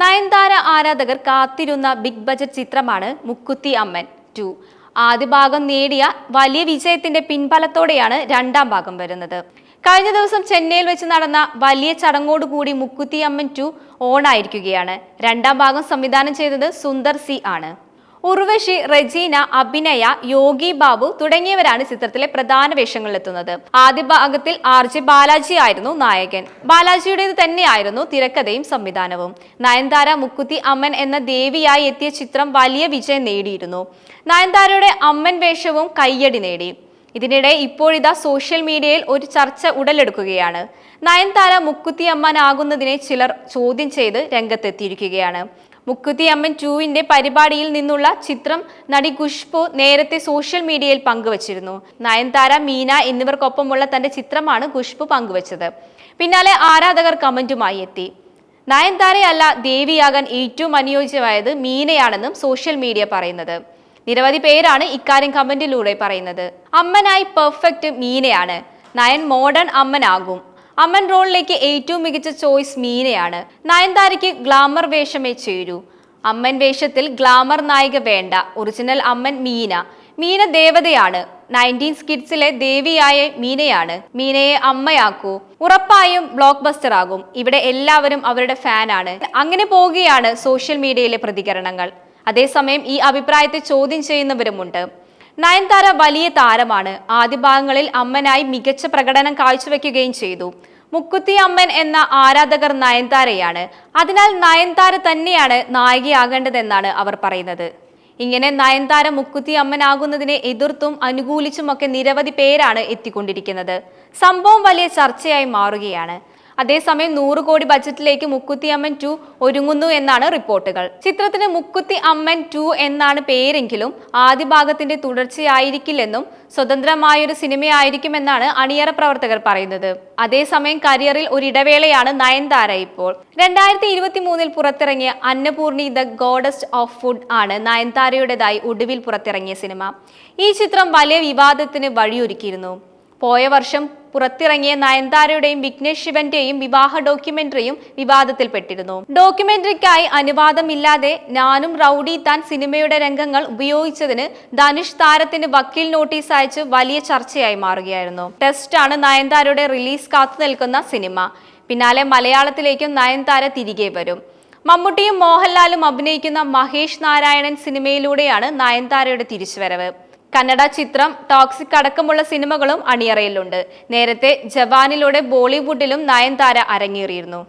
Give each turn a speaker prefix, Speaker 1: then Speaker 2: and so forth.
Speaker 1: നയൻതാര ആരാധകർ കാത്തിരുന്ന big budget ചിത്രമാണ് മുക്കുത്തി അമ്മൻ ടു. ആദ്യ ഭാഗം നേടിയ വലിയ വിജയത്തിന്റെ പിൻബലത്തോടെയാണ് രണ്ടാം ഭാഗം വരുന്നത്. കഴിഞ്ഞ ദിവസം ചെന്നൈയിൽ വെച്ച് നടന്ന വലിയ ചടങ്ങോടുകൂടി മുക്കുത്തി അമ്മൻ ടു ഓണായിരിക്കുകയാണ് രണ്ടാം ഭാഗം സംവിധാനം ചെയ്തത് സുന്ദർ സി ആണ്. ഉർവശി റജീന അഭിനയ യോഗി ബാബു തുടങ്ങിയവരാണ് ചിത്രത്തിലെ പ്രധാന വേഷങ്ങളിലെത്തുന്നത്. ആദ്യ ഭാഗത്തിൽ ആർ ജെ ബാലാജി ആയിരുന്നു നായകൻ. ബാലാജിയുടേത് തന്നെയായിരുന്നു തിരക്കഥയും സംവിധാനവും. നയൻതാര മുക്കുത്തി അമ്മൻ എന്ന ദേവിയായി എത്തിയ ചിത്രം വലിയ വിജയം നേടിയിരുന്നു. നയൻതാരയുടെ അമ്മൻ വേഷവും കയ്യടി നേടി. ഇതിനിടെ ഇപ്പോഴിതാ സോഷ്യൽ മീഡിയയിൽ ഒരു ചർച്ച ഉടലെടുക്കുകയാണ്. നയൻതാര മുക്കുത്തിയമ്മനാകുന്നതിനെ ചിലർ ചോദ്യം ചെയ്ത് രംഗത്തെത്തിയിരിക്കുകയാണ്. മുക്കുത്തിയമ്മൻ ടൂവിന്റെ പരിപാടിയിൽ നിന്നുള്ള ചിത്രം നടി ഖുഷ്ബു നേരത്തെ സോഷ്യൽ മീഡിയയിൽ പങ്കുവച്ചിരുന്നു. നയൻതാര മീന എന്നിവർക്കൊപ്പമുള്ള തന്റെ ചിത്രമാണ് ഖുഷ്ബു പങ്കുവച്ചത്. പിന്നാലെ ആരാധകർ കമന്റുമായി എത്തി. നയൻതാരയല്ല ദേവിയാകാൻ ഏറ്റവും അനുയോജ്യമായത് മീനയാണെന്നും സോഷ്യൽ മീഡിയ പറയുന്നത്. നിരവധി പേരാണ് ഇക്കാര്യം കമന്റിലൂടെ പറയുന്നത്. അമ്മനായി പെർഫെക്റ്റ് മീനയാണ്. നയൻ മോഡേൺ അമ്മനാകും. അമ്മൻ റോളിലേക്ക് ഏറ്റവും മികച്ച ചോയ്സ് മീനയാണ്. നയൻതാരയ്ക്ക് ഗ്ലാമർ വേഷമേ ചേരൂ. അമ്മൻ വേഷത്തിൽ ഗ്ലാമർ നായിക വേണ്ട. ഒറിജിനൽ അമ്മൻ മീന. മീന ദേവതയാണ്. നയന്റീൻ സ്കിഡ്സിലെ ദേവിയായ മീനയാണ്. മീനയെ അമ്മയാക്കൂ. ഉറപ്പായും ബ്ലോക്ക് ബസ്റ്റർ ആകും. ഇവിടെ എല്ലാവരും അവരുടെ ഫാനാണ് അങ്ങനെ പോവുകയാണ് സോഷ്യൽ മീഡിയയിലെ പ്രതികരണങ്ങൾ. അതേസമയം ഈ അഭിപ്രായത്തെ ചോദ്യം ചെയ്യുന്നവരുമുണ്ട്. നയൻതാര വലിയ താരമാണ്. ആദ്യ ഭാഗങ്ങളിൽ അമ്മനായി മികച്ച പ്രകടനം കാഴ്ചവെക്കുകയും ചെയ്തു. മുക്കുത്തി അമ്മൻ എന്ന ആരാധകർ നയൻതാരയാണ്. അതിനാൽ നയൻതാര തന്നെയാണ് നായികയാകേണ്ടതെന്നാണ് അവർ പറയുന്നത്. ഇങ്ങനെ നയൻതാര മുക്കുത്തി അമ്മനാകുന്നതിനെ എതിർത്തും അനുകൂലിച്ചുമൊക്കെ നിരവധി പേരാണ് എത്തിക്കൊണ്ടിരിക്കുന്നത്. സംഭവം വലിയ ചർച്ചയായി മാറുകയാണ്. അതേസമയം നൂറ് കോടി ബജറ്റിലേക്ക് മുക്കുത്തി അമ്മൻ ടു ഒരുങ്ങുന്നു എന്നാണ് റിപ്പോർട്ടുകൾ. ചിത്രത്തിന് മുക്കുത്തി അമ്മൻ ടു എന്നാണ് പേരെങ്കിലും ആദ്യ ഭാഗത്തിന്റെ തുടർച്ചയായിരിക്കില്ലെന്നും സ്വതന്ത്രമായൊരു സിനിമയായിരിക്കുമെന്നാണ് അണിയറ പ്രവർത്തകർ പറയുന്നത്. അതേസമയം കരിയറിൽ ഒരു ഇടവേളയാണ് നയൻതാര ഇപ്പോൾ. രണ്ടായിരത്തി ഇരുപത്തി മൂന്നിൽ പുറത്തിറങ്ങിയ Annapoorani the goddess of food ആണ് നയൻതാരയുടേതായി ഒടുവിൽ പുറത്തിറങ്ങിയ സിനിമ. ഈ ചിത്രം വലിയ വിവാദത്തിന് വഴിയൊരുക്കിയിരുന്നു. പോയ വർഷം പുറത്തിറങ്ങിയ നയൻതാരയുടെയും വിഘ്നേഷ് ശിവന്റെയും വിവാഹ ഡോക്യുമെന്ററിയും വിവാദത്തിൽപ്പെട്ടിരുന്നു. ഡോക്യുമെന്ററിക്കായി അനുവാദമില്ലാതെ നാനും റൌഡി താൻ സിനിമയുടെ രംഗങ്ങൾ ഉപയോഗിച്ചതിന് ധനുഷ് താരത്തിന് വക്കീൽ നോട്ടീസ് അയച്ച് വലിയ ചർച്ചയായി മാറുകയായിരുന്നു. ടെസ്റ്റാണ് നയൻതാരയുടെ റിലീസ് കാത്തു നിൽക്കുന്ന സിനിമ. പിന്നാലെ മലയാളത്തിലേക്കും നയൻതാര തിരികെ വരും. മമ്മൂട്ടിയും മോഹൻലാലും അഭിനയിക്കുന്ന മഹേഷ് നാരായണൻ സിനിമയിലൂടെയാണ് നയൻതാരയുടെ തിരിച്ചുവരവ്. കന്നഡ ചിത്രം ടോക്സിക് അടക്കമുള്ള സിനിമകളും അണിയറയിലുണ്ട്. നേരത്തെ ജവാനിലൂടെ ബോളിവുഡിലും നയൻതാര അരങ്ങേറിയിരുന്നു.